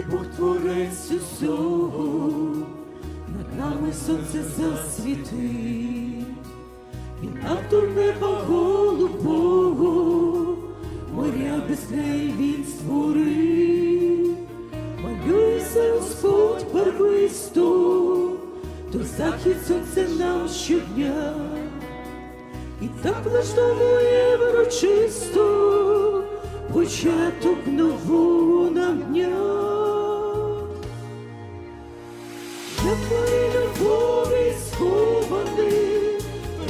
ти Бог творець усього, над нами сонце засвіти, і автор неба голубого, моря без неї він створив, малюється Господь барвисто, то захід сонце нам щодня. І так влаштовує врочисто початок нового нам дня. Твої любові схований,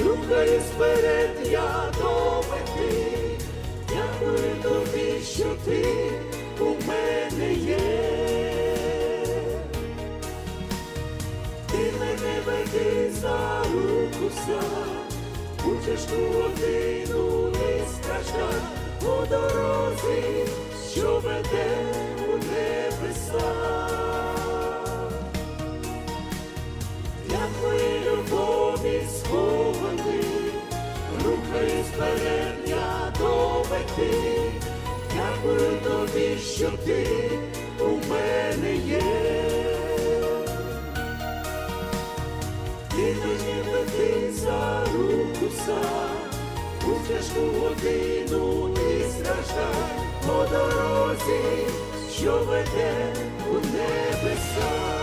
рухаюсь вперед, я до мети. Дякую тобі, що ти у мене є. Ти мене веди за руку сам, у тяжку годину не страждай по дорозі, що веде у небеса. Рухаюсь вперед, я до мети. Дякую тобі, що ти у мене є. Ти мені веди за руку сам, у тяжку годину не страждай по дорозі, що веде у небеса.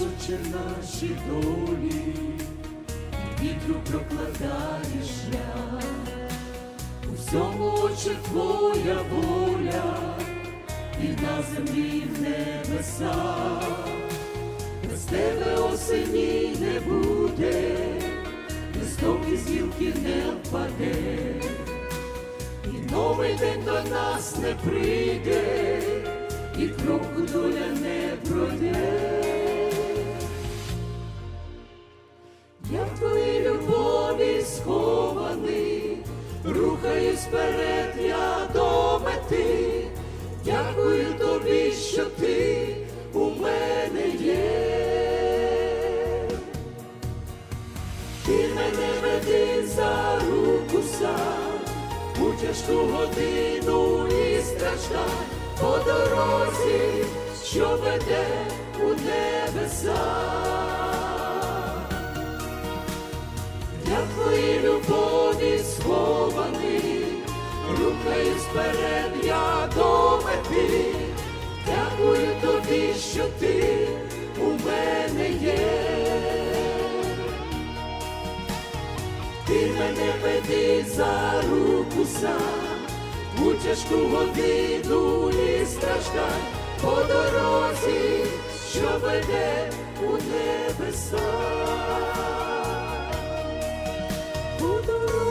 Очі наші долі, вітру прокладаєш шлях, у всьому очі твоя воля, і на землі в небеса, без тебе осені не буде, листок із гілки не впаде, і новий день до нас не прийде, і кроку доля не пройде. Вперед, я до мети. Дякую тобі, що ти у мене є. Ти мене веди за руку сам, у тяжку годину і страждай по дорозі, що веде у небеса. рухаюсь вперед я до мети, дякую тобі, що ти у мене є. Ти мене веди за руку сам, у тяжку годину і страждай по дорозі, що веде у небеса. По дорозі,